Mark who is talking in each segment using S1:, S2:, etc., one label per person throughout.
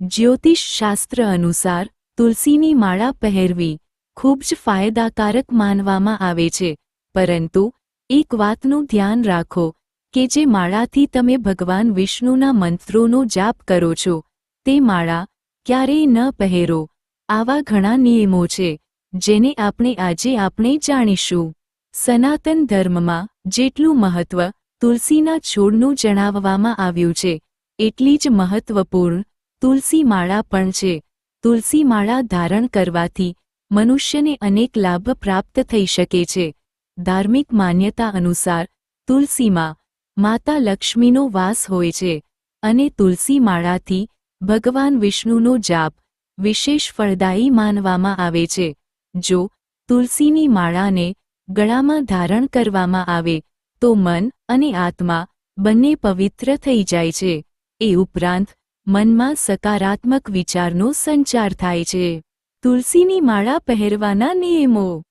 S1: જ્યોતિષ શાસ્ત્ર અનુસાર, તુલસીની માળા પહેરવી ખૂબ જ ફાયદાકારક માનવામાં આવે છે. પરંતુ, એક વાતનું ધ્યાન રાખો કે જે માળાથી તમે ભગવાન વિષ્ણુના મંત્રોનો જાપ કરો છો, તે માળા ક્યારેય ન પહેરો. આવા ઘણા નિયમો છે, જેને આપણે આજે આપણે જાણીશું. સનાતન ધર્મમાં જેટલું મહત્વ તુલસીના છોડનું જણાવવામાં આવ્યું છે, એટલી જ મહત્વપૂર્ણ તુલસી માળા પણ છે. તુલસી માળા ધારણ કરવાથી મનુષ્યને અનેક લાભ પ્રાપ્ત થઈ શકે છે. ધાર્મિક માન્યતા અનુસાર તુલસીમાં માતા લક્ષ્મીનો વાસ હોય છે અને તુલસી માળાથી ભગવાન વિષ્ણુનો જાપ વિશેષ ફળદાયી માનવામાં આવે છે. જો તુલસીની માળાને ગળામાં ધારણ કરવામાં આવે, તો મન અને આત્મા બંને પવિત્ર થઈ જાય છે. એ ઉપરાંત મનમાં સકારાત્મક વિચારનો સંચાર થાય છે. તુલસીની માળા પહેરવાના નિયમો.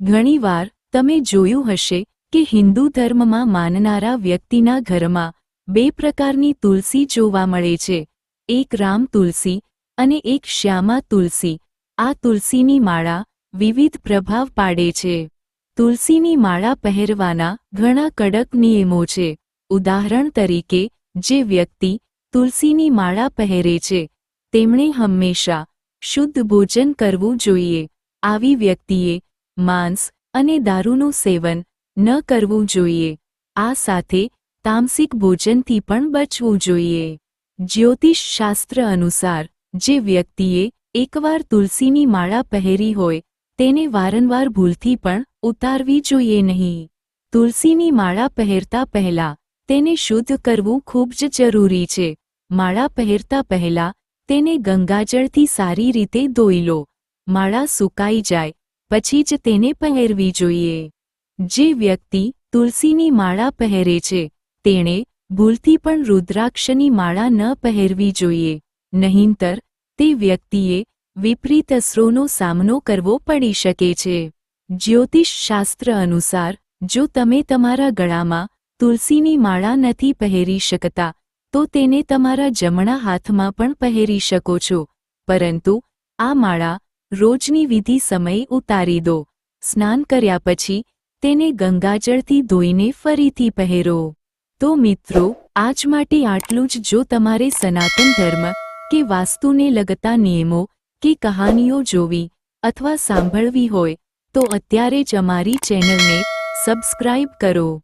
S1: ઘણીવાર તમે જોયું હશે કે હિન્દુ ધર્મમાં માનનારા વ્યક્તિના ઘરમાં બે પ્રકારની તુલસી જોવા મળે છે. એક રામ તુલસી અને એક શ્યામા તુલસી. આ તુલસીની માળા વિવિધ પ્રભાવ પાડે છે. તુલસીની માળા પહેરવાના ઘણા કડક નિયમો છે. ઉદાહરણ તરીકે, જે વ્યક્તિ તુલસીની માળા પહેરે છે. તેમણે હંમેશા શુદ્ધ ભોજન કરવું જોઈએ. આવી વ્યક્તિએ માંસ અને દારૂનું સેવન ન કરવું જોઈએ. આ સાથે તામસિક ભોજનથી પણ બચવું જોઈએ. જ્યોતિષ શાસ્ત્ર અનુસાર, જે વ્યક્તિએ એકવાર તુલસીની માળા પહેરી હોય, તેને વારંવાર ભૂલથી પણ ઉતારવી જોઈએ નહીં. તુલસીની માળા પહેરતા પહેલા તેને શુદ્ધ કરવું ખૂબ જ જરૂરી છે. માળા પહેરતા પહેલા તેને ગંગાજળથી સારી રીતે ધોઈ લો. માળા સુકાઈ જાય, પછી જ તેને પહેરવી જોઈએ. જે વ્યક્તિ તુલસીની માળા પહેરે છે, તેણે ભૂલથી પણ રુદ્રાક્ષની માળા ન પહેરવી જોઈએ. નહીંતર, તે વ્યક્તિએ વિપરીત અસરોનો સામનો કરવો પડી શકે છે. જ્યોતિષ શાસ્ત્ર અનુસાર, જો તમે તમારા ગળામાં તુલસીની માળા નથી પહેરી શકતા, તો તેને તમારા જમણા હાથમાં પણ પહેરી શકો છો. પરંતુ, આ માળા રોજની વિધિ સમયે ઉતારી દો. સ્નાન કર્યા પછી, તેને ગંગાજળથી ધોઈને ફરીથી પહેરો. તો મિત્રો, આજ માટે આટલું જ. જો તમારે સનાતન ધર્મ કે વાસ્તુને લગતા નિયમો કે કહાનીઓ જોવી અથવા સાંભળવી હોય, તો અત્યારે જ અમારી ચેનલને સબસ્ક્રાઇબ કરો.